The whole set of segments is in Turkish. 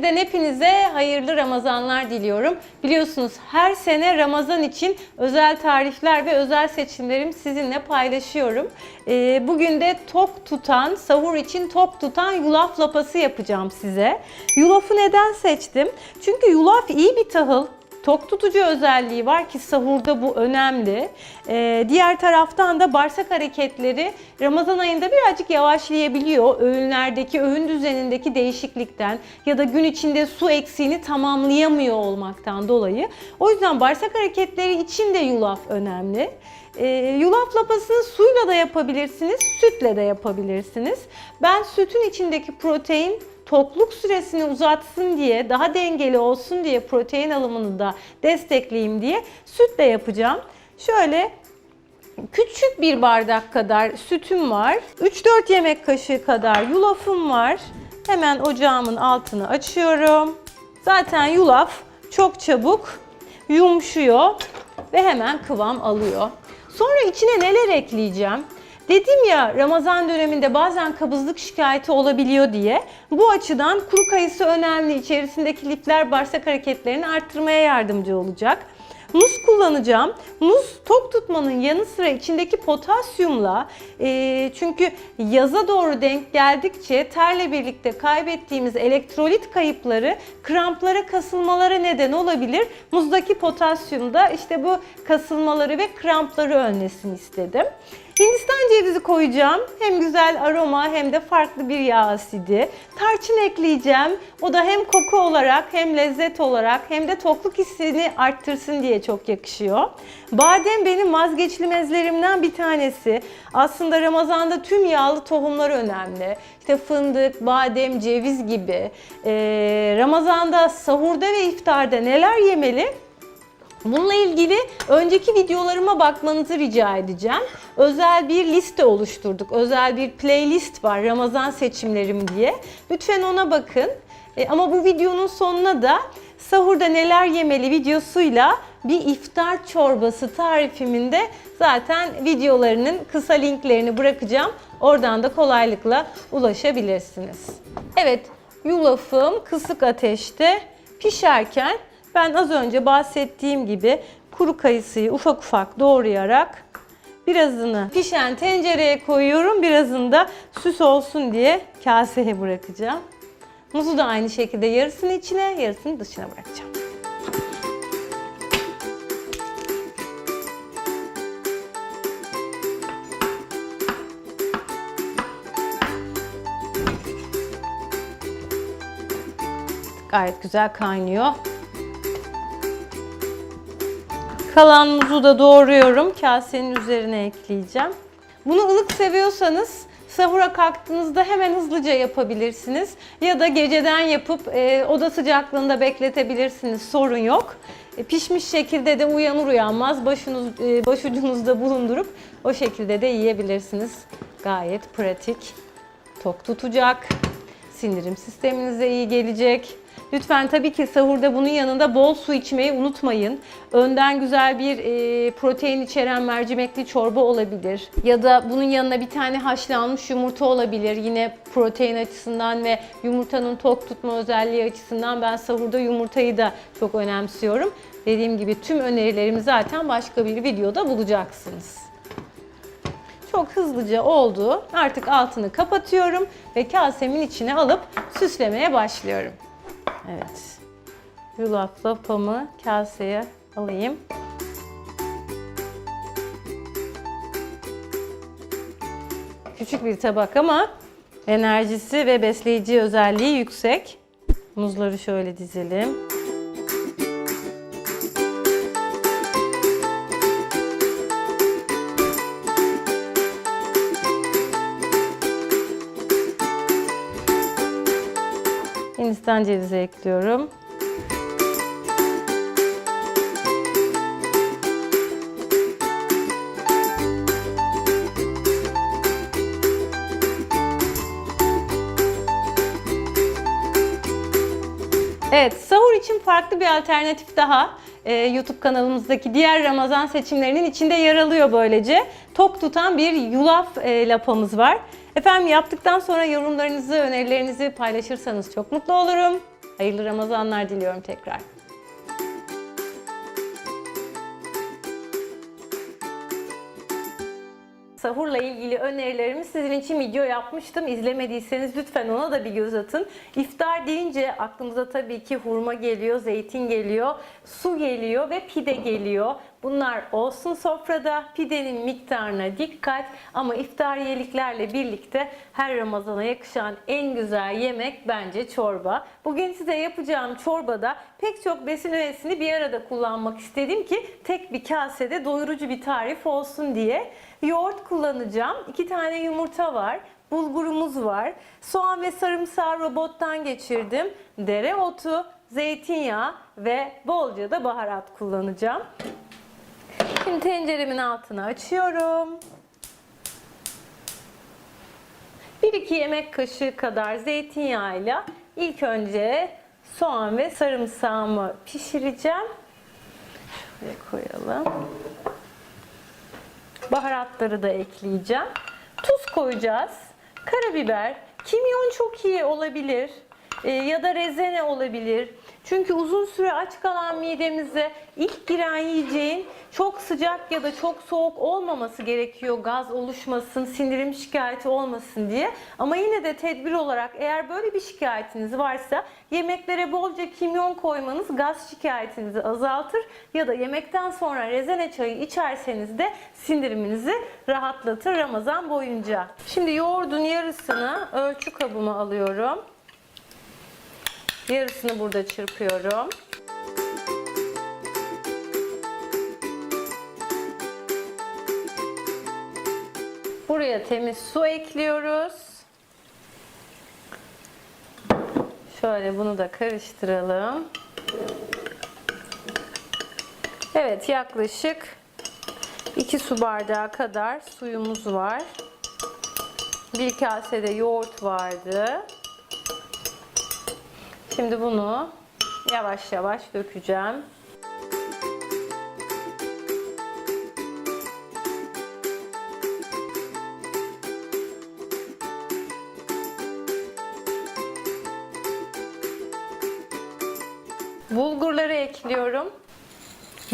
Şimdiden hepinize hayırlı Ramazanlar diliyorum. Biliyorsunuz her sene Ramazan için özel tarifler ve özel seçimlerimi sizinle paylaşıyorum. Ee, Bugün de tok tutan, sahur için tok tutan yulaf lapası yapacağım size. Yulafı neden seçtim? Çünkü yulaf iyi bir tahıl. Tok tutucu özelliği var ki sahurda bu önemli. Ee, diğer taraftan da bağırsak hareketleri Ramazan ayında birazcık yavaşlayabiliyor. Öğünlerdeki, öğün düzenindeki değişiklikten ya da gün içinde su eksiğini tamamlayamıyor olmaktan dolayı. O yüzden bağırsak hareketleri için de yulaf önemli. Ee, yulaf lapasını suyla da yapabilirsiniz, sütle de yapabilirsiniz. Ben sütün içindeki protein tokluk süresini uzatsın diye, daha dengeli olsun diye protein alımını da destekleyeyim diye sütle yapacağım. Şöyle küçük bir bardak kadar sütüm var. 3-4 yemek kaşığı kadar yulafım var. Hemen ocağımın altını açıyorum. Zaten yulaf çok çabuk yumuşuyor ve hemen kıvam alıyor. Sonra içine neler ekleyeceğim? Dedim ya Ramazan döneminde bazen kabızlık şikayeti olabiliyor diye. Bu açıdan kuru kayısı önemli. İçerisindeki lifler bağırsak hareketlerini arttırmaya yardımcı olacak. Muz kullanacağım. Muz tok tutmanın yanı sıra içindeki potasyumla e, çünkü yaza doğru denk geldikçe terle birlikte kaybettiğimiz elektrolit kayıpları kramplara kasılmalara neden olabilir. Muzdaki potasyum da işte bu kasılmaları ve krampları önlesin istedim. Hindistan cevizi koyacağım. Hem güzel aroma hem de farklı bir yağ asidi. Tarçın ekleyeceğim. O da hem koku olarak hem lezzet olarak hem de tokluk hissini arttırsın diye çok yakışıyor. Badem benim vazgeçilmezlerimden bir tanesi. Aslında Ramazan'da tüm yağlı tohumlar önemli. İşte fındık, badem, ceviz gibi. Ee, Ramazan'da sahurda ve iftarda neler yemeli? Bununla ilgili önceki videolarıma bakmanızı rica edeceğim. Özel bir liste oluşturduk. Özel bir playlist var Ramazan seçimlerim diye. Lütfen ona bakın. E, ama bu videonun sonuna da sahurda neler yemeli videosuyla bir iftar çorbası tarifimin de zaten videolarının kısa linklerini bırakacağım. Oradan da kolaylıkla ulaşabilirsiniz. Evet, yulafım kısık ateşte pişerken ben az önce bahsettiğim gibi kuru kayısıyı ufak ufak doğrayarak birazını pişen tencereye koyuyorum. Birazını da süs olsun diye kaseye bırakacağım. Muzu da aynı şekilde yarısını içine, yarısını dışına bırakacağım. Gayet güzel kaynıyor. Kalan muzu da doğruyorum. Kasenin üzerine ekleyeceğim. Bunu ılık seviyorsanız sahura kalktığınızda hemen hızlıca yapabilirsiniz. Ya da geceden yapıp e, oda sıcaklığında bekletebilirsiniz. Sorun yok. E, pişmiş şekilde de uyanır uyanmaz başınız, e, başucunuzda bulundurup o şekilde de yiyebilirsiniz. Gayet pratik. Tok tutacak. Sindirim sisteminize iyi gelecek. Lütfen tabii ki sahurda bunun yanında bol su içmeyi unutmayın. Önden güzel bir e, protein içeren mercimekli çorba olabilir. Ya da bunun yanına bir tane haşlanmış yumurta olabilir. Yine protein açısından ve yumurtanın tok tutma özelliği açısından ben sahurda yumurtayı da çok önemsiyorum. Dediğim gibi tüm önerilerimi zaten başka bir videoda bulacaksınız. Çok hızlıca oldu. Artık altını kapatıyorum ve kasemin içine alıp süslemeye başlıyorum. Evet. Yulaf lapamı kaseye alayım. Küçük bir tabak ama enerjisi ve besleyici özelliği yüksek. Muzları şöyle dizelim. Hindistan cevizi ekliyorum. Evet, sahur için farklı bir alternatif daha. Ee, YouTube kanalımızdaki diğer Ramazan seçimlerinin içinde yer alıyor böylece. Tok tutan bir yulaf e, lapamız var. Efendim yaptıktan sonra yorumlarınızı, önerilerinizi paylaşırsanız çok mutlu olurum. Hayırlı Ramazanlar diliyorum tekrar. Sahurla ilgili önerilerimi sizin için video yapmıştım. İzlemediyseniz lütfen ona da bir göz atın. İftar deyince aklımıza tabii ki hurma geliyor, zeytin geliyor, su geliyor ve pide geliyor. Bunlar olsun sofrada. Pidenin miktarına dikkat ama iftar yeliklerle birlikte her Ramazana yakışan en güzel yemek bence çorba. Bugün size yapacağım çorbada pek çok besin öğesini bir arada kullanmak istedim ki tek bir kasede doyurucu bir tarif olsun diye. Yoğurt kullanacağım. İki tane yumurta var. Bulgurumuz var. Soğan ve sarımsağı robottan geçirdim. Dereotu, zeytinyağı ve bolca da baharat kullanacağım. Şimdi tenceremin altını açıyorum. 1-2 yemek kaşığı kadar zeytinyağıyla ilk önce soğan ve sarımsağımı pişireceğim. Şöyle koyalım. Baharatları da ekleyeceğim. Tuz koyacağız. Karabiber, kimyon çok iyi olabilir. Ee, ya da rezene olabilir. Çünkü uzun süre aç kalan midemize ilk giren yiyeceğin çok sıcak ya da çok soğuk olmaması gerekiyor. Gaz oluşmasın, sindirim şikayeti olmasın diye. Ama yine de tedbir olarak eğer böyle bir şikayetiniz varsa yemeklere bolca kimyon koymanız gaz şikayetinizi azaltır ya da yemekten sonra rezene çayı içerseniz de sindiriminizi rahatlatır Ramazan boyunca. Şimdi yoğurdun yarısını ölçü kabıma alıyorum. Yarısını burada çırpıyorum. Buraya temiz su ekliyoruz. Şöyle bunu da karıştıralım. Evet yaklaşık 2 su bardağı kadar suyumuz var. Bir kasede yoğurt vardı. Şimdi bunu yavaş yavaş dökeceğim. Bulgurları ekliyorum.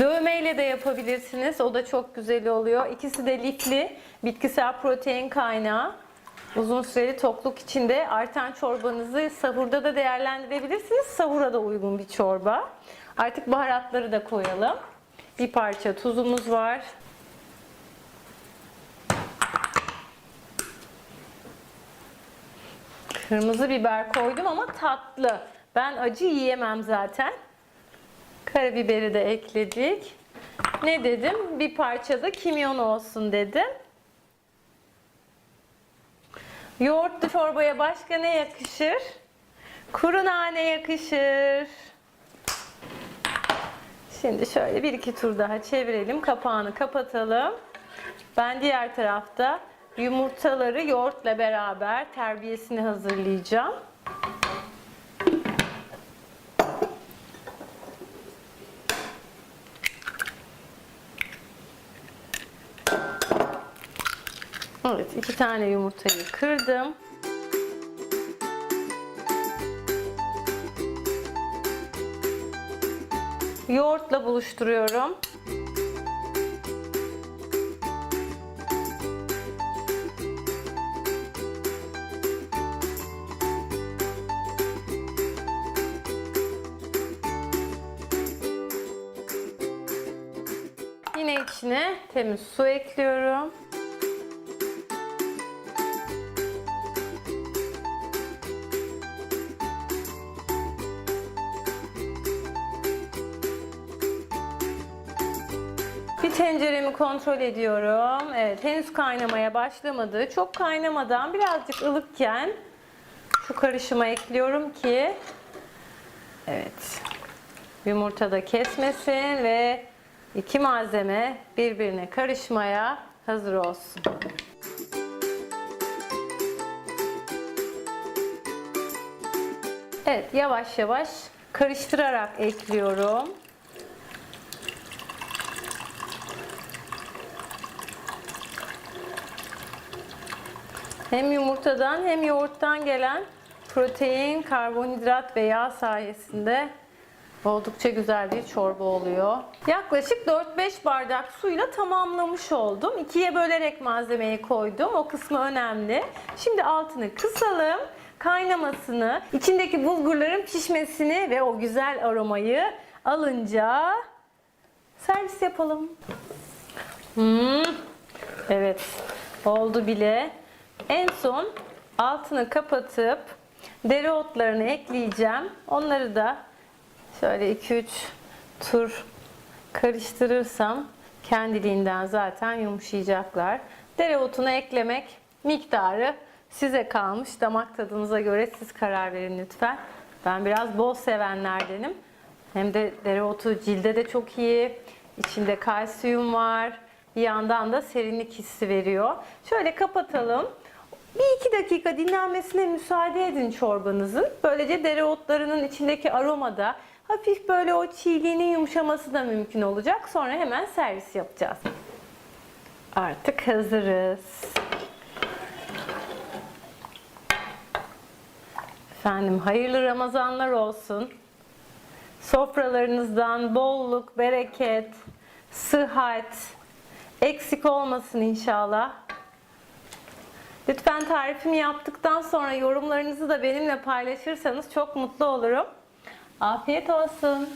Dövmeyle de yapabilirsiniz. O da çok güzel oluyor. İkisi de lifli, bitkisel protein kaynağı. Uzun süreli tokluk içinde artan çorbanızı sahurda da değerlendirebilirsiniz. Sahura da uygun bir çorba. Artık baharatları da koyalım. Bir parça tuzumuz var. Kırmızı biber koydum ama tatlı. Ben acı yiyemem zaten. Karabiberi de ekledik. Ne dedim? Bir parça da kimyon olsun dedim. Yoğurtlu çorbaya başka ne yakışır? Kuru nane yakışır. Şimdi şöyle bir iki tur daha çevirelim. Kapağını kapatalım. Ben diğer tarafta yumurtaları yoğurtla beraber terbiyesini hazırlayacağım. Evet, iki tane yumurtayı kırdım. Yoğurtla buluşturuyorum. Yine içine temiz su ekliyorum. Bir tenceremi kontrol ediyorum. Evet henüz kaynamaya başlamadı. Çok kaynamadan birazcık ılıkken şu karışıma ekliyorum ki evet yumurta da kesmesin ve iki malzeme birbirine karışmaya hazır olsun. Evet yavaş yavaş karıştırarak ekliyorum. Hem yumurtadan hem yoğurttan gelen Protein, karbonhidrat ve yağ sayesinde oldukça güzel bir çorba oluyor. Yaklaşık 4-5 bardak suyla tamamlamış oldum. İkiye bölerek malzemeyi koydum. O kısmı önemli. Şimdi altını kısalım. Kaynamasını, içindeki bulgurların pişmesini ve o güzel aromayı alınca servis yapalım. Hmm, evet oldu bile. En son altını kapatıp dereotlarını ekleyeceğim. Onları da şöyle 2-3 tur karıştırırsam kendiliğinden zaten yumuşayacaklar. Dereotunu eklemek miktarı size kalmış. Damak tadınıza göre siz karar verin lütfen. Ben biraz bol sevenlerdenim. Hem de dereotu cilde de çok iyi. İçinde kalsiyum var. Bir yandan da serinlik hissi veriyor. Şöyle kapatalım. Bir iki dakika dinlenmesine müsaade edin çorbanızın. Böylece dereotlarının içindeki aromada hafif böyle o çiğliğinin yumuşaması da mümkün olacak. Sonra hemen servis yapacağız. Artık hazırız. Efendim hayırlı Ramazanlar olsun. Sofralarınızdan bolluk, bereket, sıhhat eksik olmasın inşallah. Lütfen tarifimi yaptıktan sonra yorumlarınızı da benimle paylaşırsanız çok mutlu olurum. Afiyet olsun.